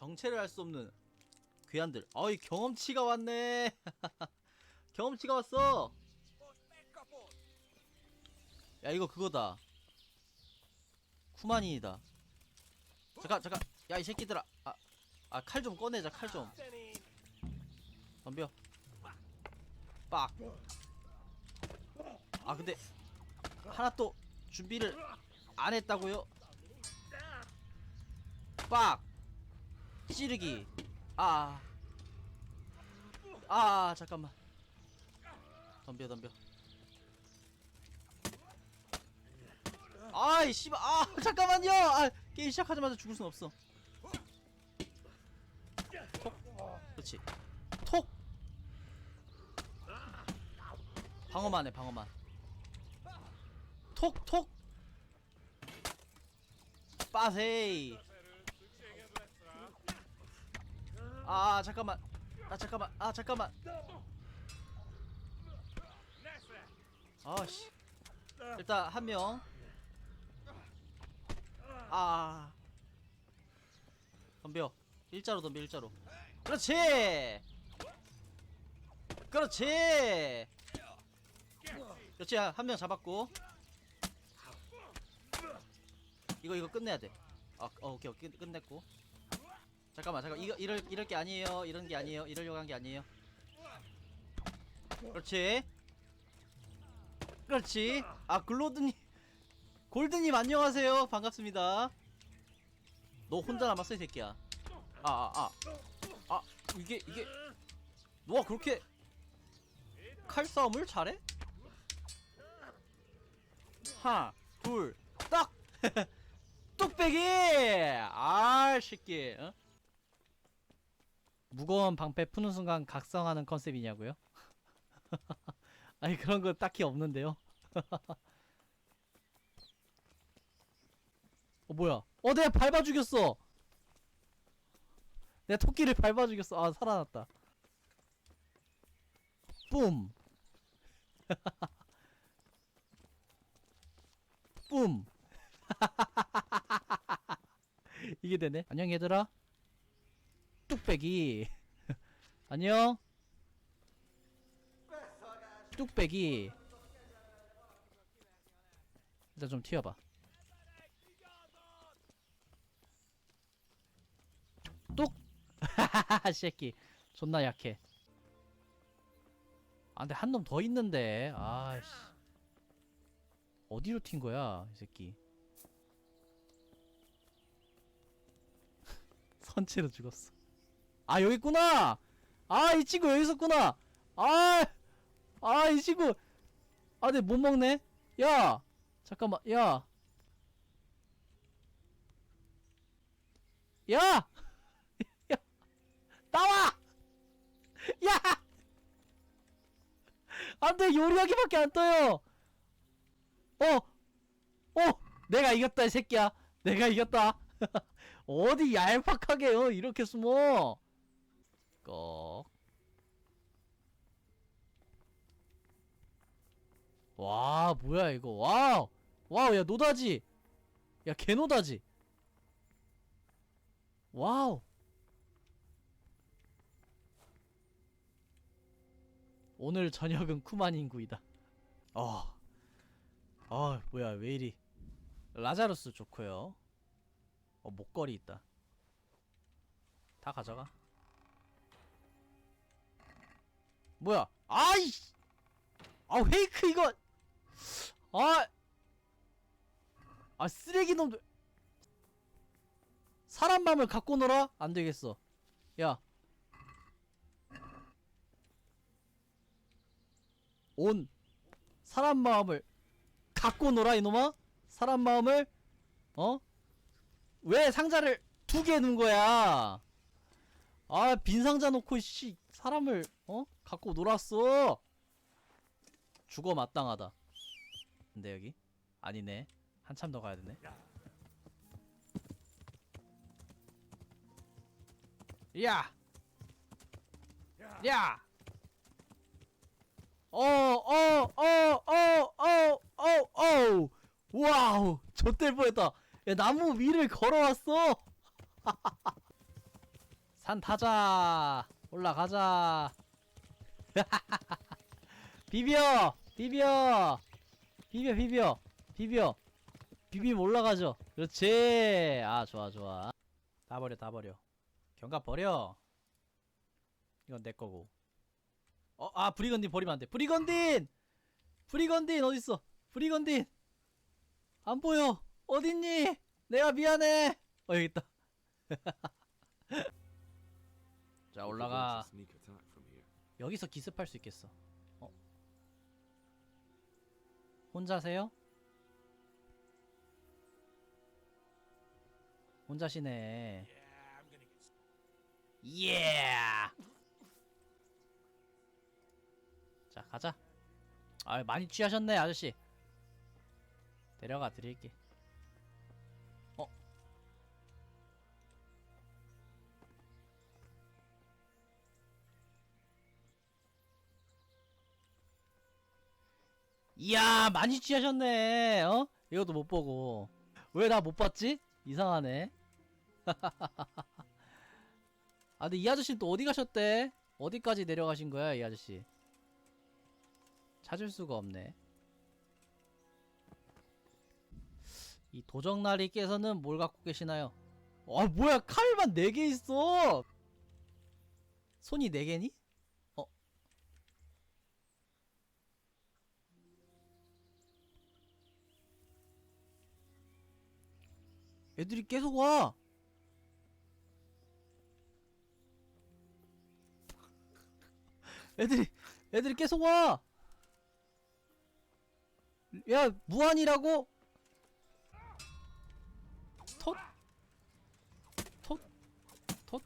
정체를 알 수 없는 괴한들. 어이 경험치가 왔네. 경험치가 왔어. 야 이거 그거다. 쿠마닌이다. 잠깐 잠깐. 야 이 새끼들아. 아, 아 칼 좀 꺼내자 칼 좀. 덤벼. 빡. 아 근데 하나 또 준비를 안 했다고요? 빡. 찌르기. 아. 아 잠깐만. 덤벼 덤벼. 아이 씨발 아 잠깐만요. 아 게임 시작하자마자 죽을 순 없어. 톡. 그렇지. 톡. 방어만 해 방어만. 톡 톡. 빠세이. 아 잠깐만. 아 잠깐만. 아 잠깐만. 아씨. 일단 한 명. 아. 덤벼. 일자로 덤벼 일자로. 그렇지. 그렇지. 그렇지 한 명 잡았고. 이거 이거 끝내야 돼. 아, 어, 오케이 오케이 끝- 끝냈고. 잠깐만 잠깐 이거 이럴 이럴 게 아니에요. 이런 게 아니에요. 이러려고 한 게 아니에요. 그렇지. 그렇지. 아 글로드님, 골드님 안녕하세요. 반갑습니다. 너 혼자 남았어 이 새끼야. 아아 아. 아 이게 이게 너가 그렇게 칼싸움을 잘해? 하나 둘 딱. 뚝배기! 아, 새끼. 어? 무거운 방패 푸는 순간 각성하는 컨셉이냐고요? 아니 그런 거 딱히 없는데요. 어 뭐야? 어 내가 밟아 죽였어. 내가 토끼를 밟아 죽였어. 아 살아났다. 뿜. 뿜. 이게 되네. 안녕 얘들아. 뚝배기. 안녕. 뚝배기. 일단 좀 튀어봐. 뚝. 하하하 새끼. 존나 약해. 아 근데 한 놈 더 있는데. 아씨. 어디로 튄 거야 이 새끼. 선체로 죽었어. 아 여기 있구나. 아 이 친구 여기 있었구나. 아, 아 이 친구. 아, 근데 못 먹네. 야, 잠깐만, 야, 야, 야, 나와. 야, 안 돼 요리하기밖에 안 떠요. 어, 어, 내가 이겼다 이 새끼야. 내가 이겼다. 어디 얄팍하게요 이렇게 숨어 꺽 와, 뭐야 이거. 와우. 와우, 야 노다지. 야 개노다지. 와우. 오늘 저녁은 쿠만 인구이다. 어. 어, 뭐야 왜 이리. 라자루스 좋고요. 어, 목걸이 있다. 다 가져가. 뭐야? 아이씨! 아, 페이크 이거! 아! 아, 쓰레기 놈들! 사람 마음을 갖고 놀아? 안 되겠어. 야. 온. 사람 마음을 갖고 놀아, 이놈아? 사람 마음을? 어? 왜 상자를 두개 넣은 거야? 아, 빈 상자 놓고, 씨, 사람을, 어? 갖고 놀았어! 죽어 마땅하다. 근데 여기? 아니네. 한참 더 가야 되네. 야! 야! 어, 어, 어, 어, 어, 어, 어! 와우! 좆될 뻔했다. 야, 나무 위를 걸어왔어! 산 타자 올라가자. 비벼 비벼 비벼 비벼 비벼. 비비면 올라가죠. 그렇지. 아 좋아 좋아. 다 버려 다 버려. 경갑 버려. 이건 내 거고. 어 아 브리건딘 버리면 안 돼. 브리건딘! 브리건딘 어딨어? 브리건딘! 안 보여. 어딨니? 내가 미안해. 어 여기 있다 자 올라가. 여기서 기습할 수 있겠어. 어? 혼자세요? 혼자시네. 예. 자 가자. 아 많이 취하셨네 아저씨. 데려가 드릴게. 이야 많이 취하셨네 어? 이것도 못 보고 왜 나 못 봤지? 이상하네 아 근데 이 아저씨 또 어디 가셨대? 어디까지 내려가신 거야 이 아저씨 찾을 수가 없네 이 도적나리께서는 뭘 갖고 계시나요? 아 뭐야 칼만 4개 있어 손이 4개니? 애들이 계속 와. 애들이 애들이 계속 와. 야 무한이라고? 톳? 톳? 톳?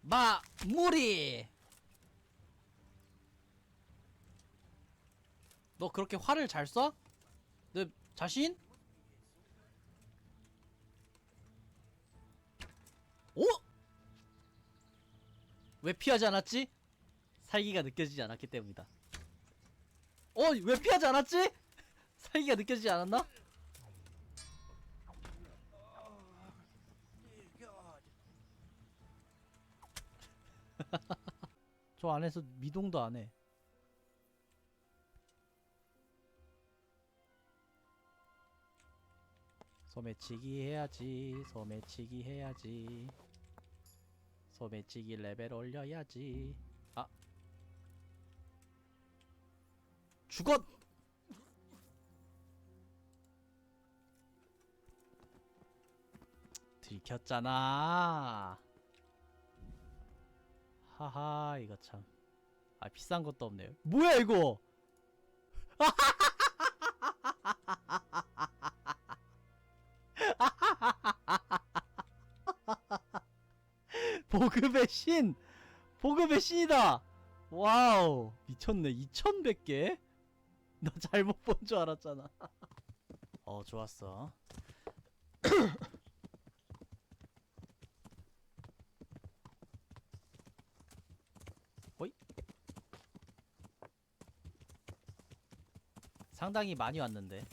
마 무리. 너 그렇게 화를 잘 쏴? 너 자신? 오? 왜 피하지 않았지? 살기가 느껴지지 않았기 때문이다. 어, 왜 피하지 않았지? 살기가 느껴지지 않았나? 저 안에서 미동도 안 해. 소매치기 해야지 소매치기 해야지. 소매치기 레벨 올려야지. 아. 죽었! 들켰잖아. 하하 이거 참. 아 비싼 것도 없네요. 뭐야 이거 보급의 신! 보급의 신이다! 와우! 미쳤네. 2100개? 나 잘못 본 줄 알았잖아. 어, 좋았어. 어이? 상당히 많이 왔는데.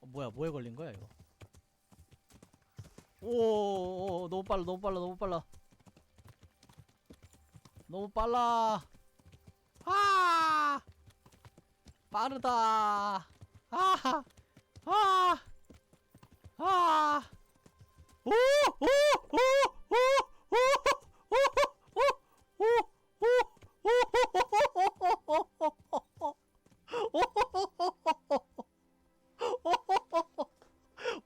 어, 뭐야, 뭐에 걸린 거야, 이거? 오, 오, 너무 빨라, 너무 빨라, 너무 빨라. 너무 빨라. 아! 빠르다. 아! 아! 아! 오! 오! 오! 오! 오! 오!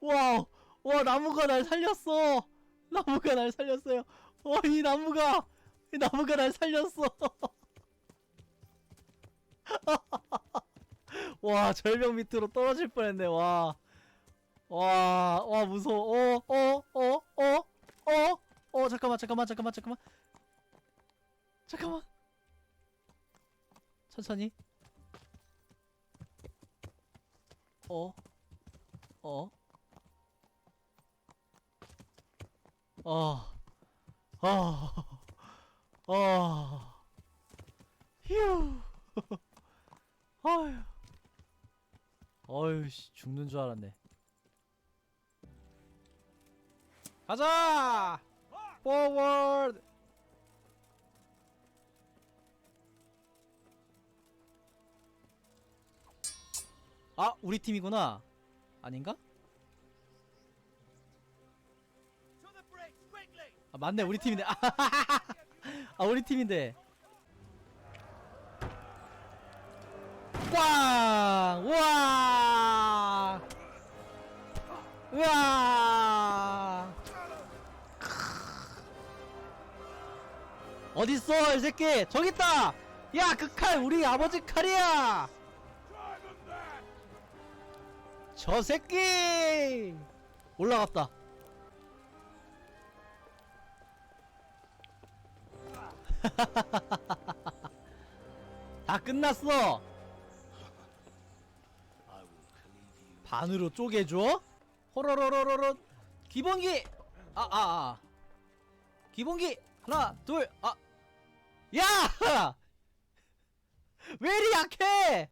와우! 와 나무가 날 살렸어. 나무가 날 살렸어요. 와이 나무가 이 나무가 날 살렸어. 와 절벽 밑으로 떨어질 뻔했네. 와. 와, 와 무서워. 어, 어, 어, 어, 어, 어, 잠깐만, 잠깐만, 잠깐만, 잠깐만. 잠깐만. 천천히. 어, 어. 어, 어, 어, 휴, 어휴, 어휴, 씨, 죽는 줄 알았네. 가자! 포워드 아 우리 팀이구나. 아닌가? 아 맞네 우리 팀인데 아 우리 팀인데. 꽝! 우와! 우와! 어딨어 이 새끼? 저기 있다! 야 그 칼 우리 아버지 칼이야! 저 새끼! 올라갔다 다 끝났어. 반으로 쪼개줘. 호로로로로로. 기본기. 아아 아, 아. 기본기. 하나 둘 아. 야! 왜 이리 약해